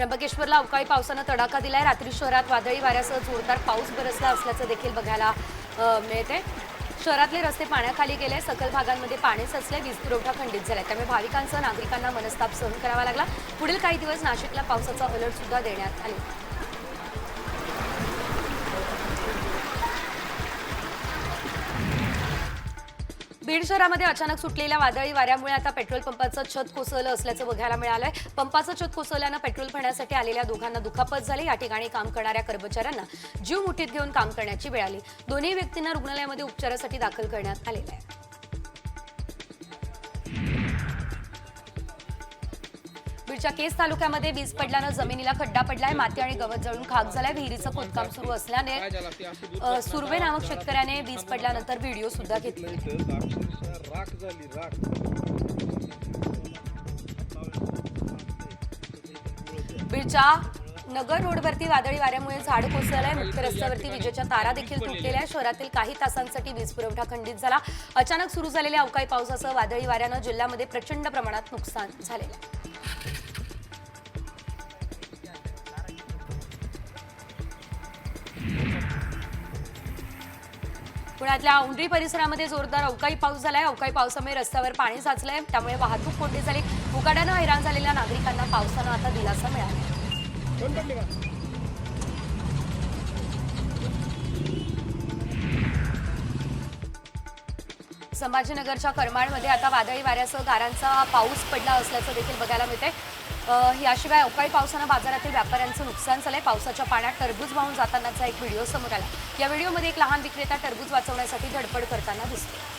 त्र्यंबकेश्वरला अवकाळी पावसानं तडाखा दिलाय. रात्री शहरात वादळी वाऱ्यासह जोरदार पाऊस बरसला असल्याचं देखील बघायला मिळते शहरातले रस्ते पाण्याखाली गेले सकल भागांमध्ये पाणी सचले वीज पुरवठा खंडित झालाय. त्यामुळे भाविकांसह नागरिकांना मनस्ताप सहन करावा लागला. पुढील काही दिवस नाशिकला पावसाचा अलर्ट सुद्धा देण्यात आले बीड शहरामध्ये अचानक सुटलेल्या वादळी वाऱ्यामुळे आता पेट्रोल पंपाचं छत कोसळलं असल्याचं बघायला मिळालंय. पंपाचं छत कोसळल्यानं पेट्रोल भरण्यासाठी आलेल्या दोघांना दुखापत झाली. या ठिकाणी काम करणाऱ्या कर्मचाऱ्यांना जीव मुठीत घेऊन काम करण्याची वेळ आली. दोन्ही व्यक्तींना रुग्णालयामध्ये उपचारासाठी दाखल करण्यात आलेलं आहे. बीडच्या केस तालुक्यामध्ये वीज पडल्यानं जमिनीला खड्डा पडलाय माती आणि गवत जळून खाक झालाय विहिरीचं खोदकाम सुरू असल्याने सुर्वे नामक शेतकऱ्याने वीज पडल्यानंतर व्हिडिओ सुद्धा घेतले. बीडच्या नगर रोडवरती वादळी वाऱ्यामुळे झाड कोसळलंय. मुख्य रस्त्यावरती विजेच्या तारा देखील तुटलेल्या आहेत. शहरातील काही तासांसाठी वीज पुरवठा खंडित झाला. अचानक सुरू झालेल्या अवकाळी पावसासह वादळी वाऱ्यानं जिल्ह्यामध्ये प्रचंड प्रमाणात नुकसान झालेलं आहे. पुण्यातल्या औंढरी परिसरामध्ये जोरदार अवकाळी पाऊस झालाय. अवकाळी पावसामुळे रस्त्यावर पाणी साचलंय. त्यामुळे वाहतूक कोंडी झाली. मुकाट्यानं हैराण झालेल्या नागरिकांना पावसानं आता दिलासा मिळाला. संभाजीनगरच्या करमाळमध्ये आता वादळी वाऱ्यासह गारांचा पाऊस पडला असल्याचं देखील बघायला मिळते याशिवाय अवकाळी पावसानं बाजारातील व्यापाऱ्यांचं नुकसान झालंय. पावसाच्या पाण्यात टरबूज वाहून जातानाचा एक व्हिडिओ समोर आला. या व्हिडिओमध्ये एक लहान विक्रेता टरबूज वाचवण्यासाठी धडपड करताना दिसतो